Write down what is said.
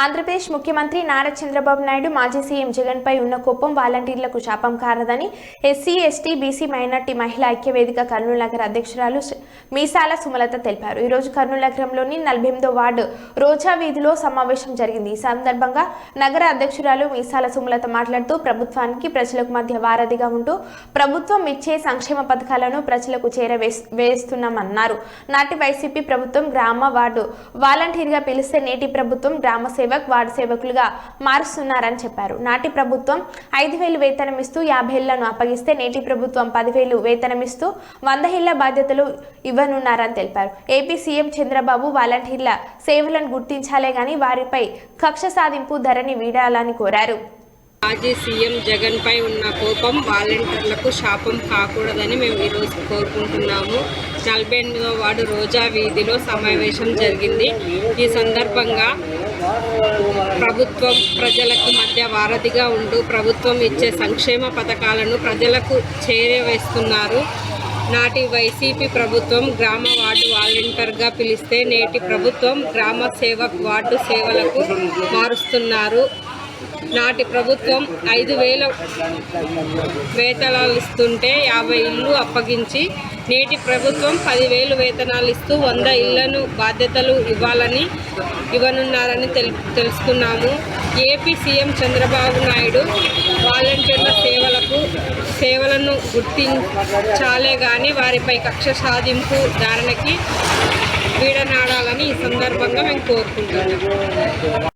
ఆంధ్రప్రదేశ్ ముఖ్యమంత్రి నారా చంద్రబాబు నాయుడు మాజీ సీఎం జగన్పై ఉన్న కోపం వాలంటీర్లకు శాపం కారదని ఎస్సీ ఎస్టీ బీసీ మైనార్టీ మహిళా ఐక్యవేదిక కర్నూలు నగర అధ్యక్షురాలు మీసాల సుమలత తెలిపారు. ఈ రోజు కర్నూలు నగరంలోని నలభై ఎనిమిదో వార్డు రోజా వీధిలో సమావేశం జరిగింది. ఈ సందర్భంగా నగర అధ్యక్షురాలు మీసాల సుమలత మాట్లాడుతూ ప్రభుత్వానికి ప్రజలకు మధ్య వారధిగా ఉంటూ ప్రభుత్వం ఇచ్చే సంక్షేమ పథకాలను ప్రజలకు చేరవేస్తున్నామన్నారు వేస్తున్నామన్నారు. నాటి వైసీపీ ప్రభుత్వం గ్రామ వార్డు వాలంటీర్గా పిలిస్తే నేటి ప్రభుత్వం గ్రామ సేవక్ వార్డు సేవకులుగా మారుస్తున్నారని చెప్పారు. నాటి ప్రభుత్వం ఐదు వేలు వేతనం ఇస్తూ యాభై ఏళ్ళను అప్పగిస్తే నేటి ప్రభుత్వం పదివేలు వేతనం ఇస్తూ వంద ఇళ్ళ బాధ్యతలు ఇవ్వనున్నారని తెలిపారు. ఏపీ సీఎం చంద్రబాబు వాలంటీర్ల సేవలను గుర్తించాలే గాని వారిపై కక్ష సాధింపు ధరని వీడాలని కోరారు. మాజీ సీఎం జగన్ పై ఉన్న కోపం వాలంటీర్లకు శాపం కాకూడదని మేము ఈరోజు కోరుకుంటున్నాము. నలభై ఎనిమిదో వార్డు రోజా వీధిలో సమావేశం జరిగింది. ఈ సందర్భంగా ప్రభుత్వం ప్రజలకు మధ్య వారధిగా ఉంటూ ప్రభుత్వం ఇచ్చే సంక్షేమ పథకాలను ప్రజలకు చేరవేస్తున్నారు. నాటి వైసీపీ ప్రభుత్వం గ్రామ వార్డు వాలంటీర్గా పిలిస్తే నేటి ప్రభుత్వం గ్రామ సేవక్ వార్డు సేవలకు మారుస్తున్నారు. నాటి ప్రభుత్వం ఐదు వేల వేతనాలు ఇస్తుంటే యాభై ఇళ్ళు అప్పగించి నేటి ప్రభుత్వం పదివేలు వేతనాలు ఇస్తూ వంద ఇళ్ళను బాధ్యతలు ఇవ్వాలని ఇవ్వనున్నారని తెలు తెలుసుకున్నాము. ఏపీ సీఎం చంద్రబాబు నాయుడు వాలంటీర్ల సేవలకు సేవలను గుర్తించాలే కానీ వారిపై కక్ష సాధింపు ధారణకి వీడనాడాలని ఈ సందర్భంగా మేము కోరుకుంటున్నాము